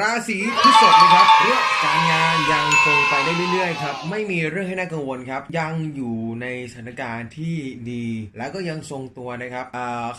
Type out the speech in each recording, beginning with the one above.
ราศีพฤษภนะครับเรื่องการงานยังคงไปได้เรื่อยๆครับไม่มีเรื่องให้น่ากังวลครับ ยังอยู่ในสถานการณ์ที่ดี แล้วก็ยังทรงตัวนะครับ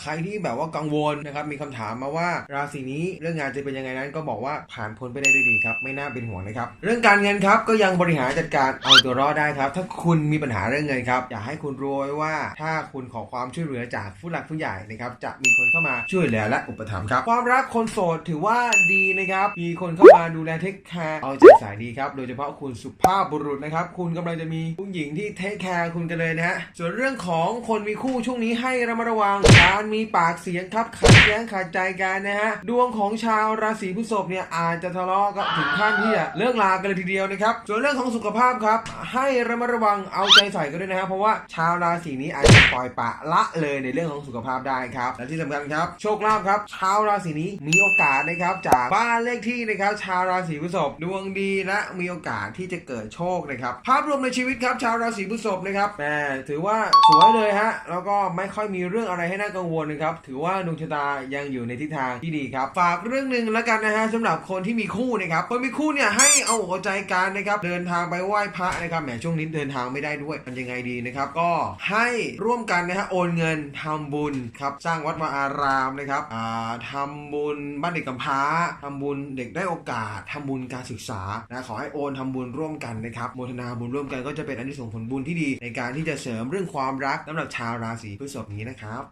ใครที่แบบว่ากังวลนะครับมีคำถามมาว่าราศีนี้เรื่องงานจะเป็นยังไงนั้น ก็บอกว่าผ่านพ้นไปได้ด้วยดีครับ ไม่น่าเป็นห่วงนะครับ เรื่องการเงินครับก็ยังบริหารจัดการเอาตัวรอดได้ครับ ถ้าคุณมีปัญหาเรื่องเงินครับอยากให้คุณรู้ไว้ว่า ถ้าคุณขอความช่วยเหลือจากผู้หลักผู้ใหญ่นะครับจะมีคนเข้ามาช่วยเหลือและอุปถัมภ์ครับความรักคนโสดถือว่าดีนะครับมีคนเข้ามาดูแลเทคแคร์เอาใจใส่ดีครับ โดยเฉพาะคุณสุภาพบุรุษนะครับ คุณกำลังจะมีผู้หญิงที่เทคแคร์คุณกันเลยนะฮะ ส่วนเรื่องของคนมีคู่ช่วงนี้ให้ระมัดระวัง การมีปากเสียงครับขัดแย้งขัดใจกันนะฮะ ดวงของชาวราศีพฤษภเนี่ยอาจจะทะเลาะกันถึงขั้นที่จะเลิกลากันเลยทีเดียวนะครับ ส่วนเรื่องของสุขภาพครับ ให้ระมัดระวังเอาใจใส่กันด้วยนะฮะ เพราะว่าชาวราศีนี้อาจจะปล่อยปะละเลยในเรื่องของสุขภาพได้ครับ และที่สำคัญครับ โชคลาภครับ ชาวราศีนี้มีโอกาสนะครับจากบ้านเลขที่นะครับชาวราศีพฤษภดวงดีและมีโอกาสที่จะเกิดโชคนะครับภาพรวมในชีวิตครับชาวราศีพฤษภนะครับแหมถือว่าสวยเลยฮะแล้วก็ไม่ค่อยมีเรื่องอะไรให้น่ากังวลนะครับถือว่าดวงชะตายังอยู่ในทิศทางที่ดีครับ ฝากเรื่องหนึ่งแล้วกันนะฮะสำหรับคนที่มีคู่นะครับคนมีคู่เนี่ยให้เอาอกเอาใจกันนะครับเดินทางไปไหว้พระนะครับแหมช่วงนี้เดินทางไม่ได้ด้วยมันยังไงดีนะครับก็ให้ร่วมกันนะฮะโอนเงินทำบุญครับสร้างวัดวาอารามนะครับอ่าทำบุญบ้านเด็กกำพร้าทำบุญเด็กได้โอกาสทำบุญการศึกษานะขอให้โอนทำบุญร่วมกันนะครับโมทนาบุญร่วมกันก็จะเป็นอันที่ส่งผลบุญที่ดี ในการที่จะเสริมเรื่องความรักสำหรับชาวราศีพฤษภนี้นะครับ